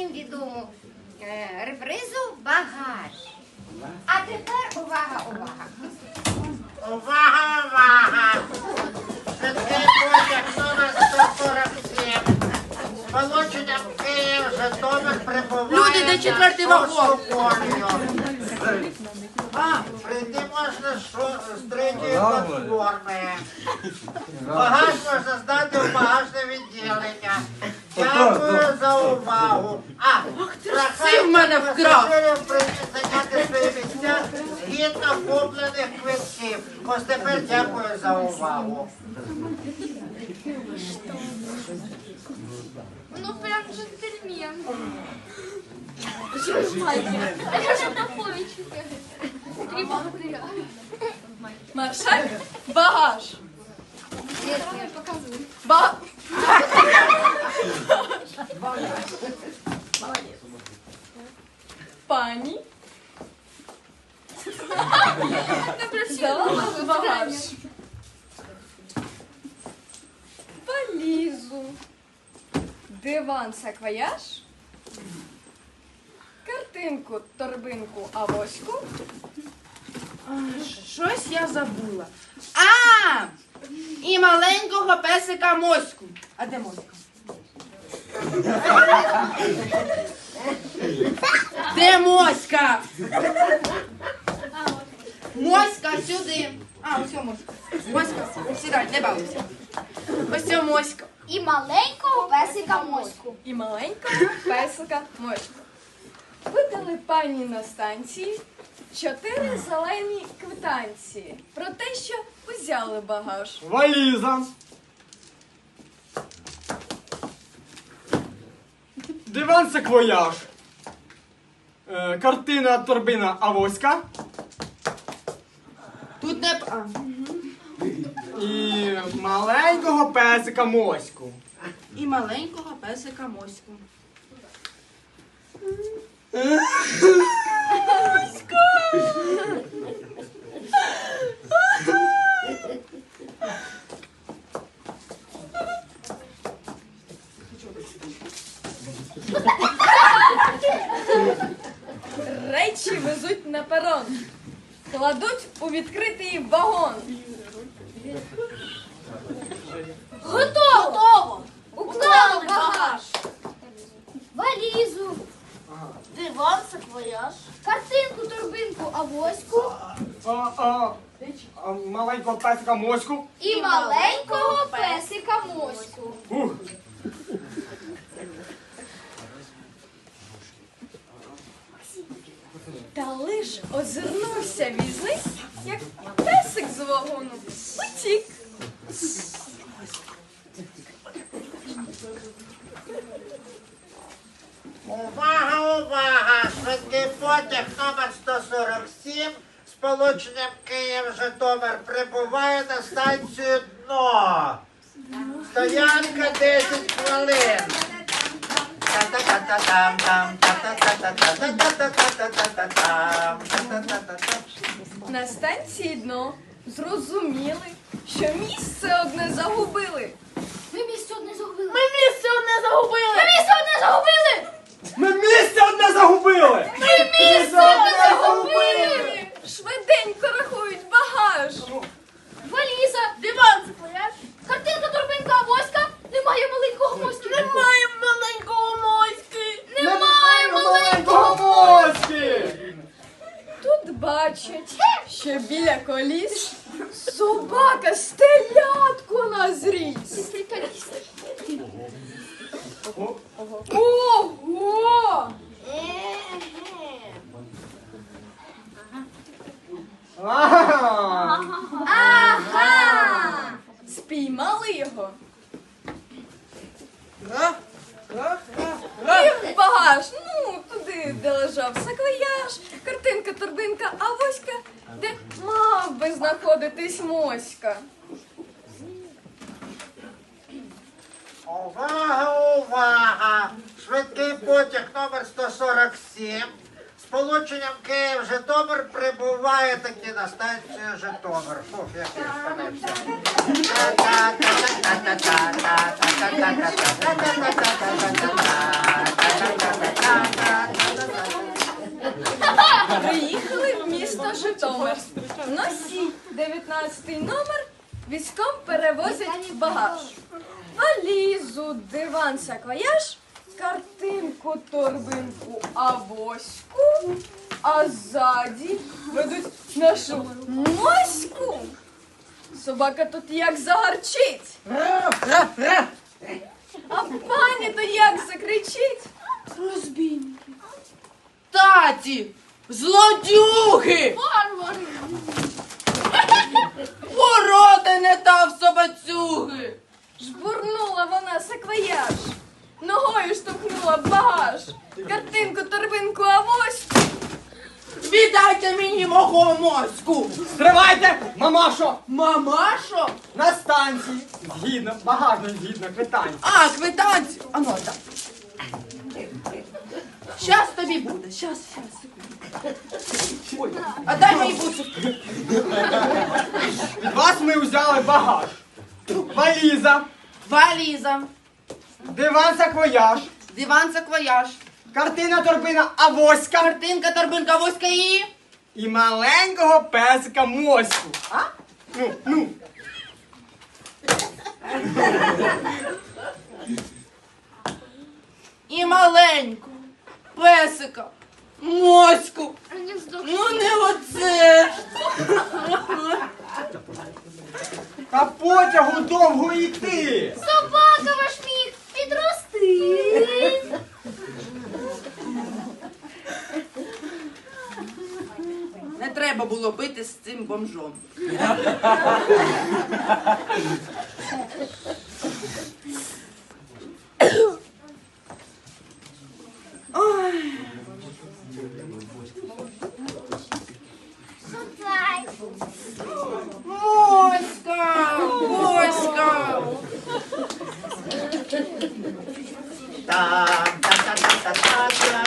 всім відому е, репризу багаж. А тепер увага, увага. Увага, увага! Получення Київ, Житомир прибуває. Люди, де четвертий вагон. Прийти можна з третьої платформи. Багаж можна здати в багажне помагу. А, прохай, в мене в кров. зайняти свої місця згідно куплених квитків. Ось тепер дякую за увагу. Ну прям джентльмен. Чому має? А я ж Попович. Три богатиря. Маршаль, багаж. Нет, я показываю. Ба... Молодець. Пані. Залазу багаж. Валізу. Диван саквояж. Картинку, торбинку, авоську. Щось я забула. А! І маленького песика моську. А де моська? Де моська? Моська сюди. А, ось моська. Моська, сідай, не бавимося. Ось моська. І маленького песика моську. І маленького песика моську. Видали пані на станції чотири зелені квитанції про те, що взяли багаж. Валіза. диван саквояж, е, картина торбина Авоська. Тут не. І маленького песика Моську. І маленького песика Моську. везуть на перон, кладуть у відкритий вагон. Готово! Готово! Уклали багаж! Валізу, диван, саквояж, картинку, торбинку, авоську маленького песика моську. і маленького песика моську. Ух. Та лиш озирнувся візи, як песик з вагону утік. Увага, увага! Швидкий потяг номер 147 з полученням Київ Житомир прибуває на станцію дно. Стоянка 10 хвилин. Та-та-та-та-там-там. На станції дно зрозуміли, що місце одне загубили. Ми місце одне загубили. Ми місце одне загубили. біля коліс собака стелятку назріс. Ого! Ага! Ага! Спіймали його. І в багаж. Ну, туди, де лежав саквояж, картинка, торбинка, авоська де мав би знаходитись моська. Увага, увага! Швидкий потяг номер 147 з полученням Київ Житомир прибуває таки на станцію Житомир. Фух, я спинився. 19 номер військом перевозять багаж. Валізу, диван, саквояж, картинку, торбинку, авоську, а ззаді ведуть нашу моську. Собака тут як загарчить. А пані то як закричить? Розбійники. Таті! Злодюги! Варвари. Ворота не дав собацюги! Жбурнула вона саквояж. Ногою штовхнула багаж. Картинку, торбинку, авоську. Віддайте мені мого мозку! Стривайте, мамашо! Мамашо? На станції. Згідно, багажно згідно квитанції. А, квитанцію! Ану, так. Щас тобі буде, щас, щас. Ой, а дай мої буси. Від вас ми взяли багаж. Валіза, Валіза, диван саквояж, диван саквояж, картина торбина авоська картинка, торбинка, воська і... і маленького песика моську. А? Ну, ну. І маленьку песика, моську. Ну не оце. Та потягу довго йти. Собака ваш міг підрости. Не треба було бити з цим бомжом. Russia.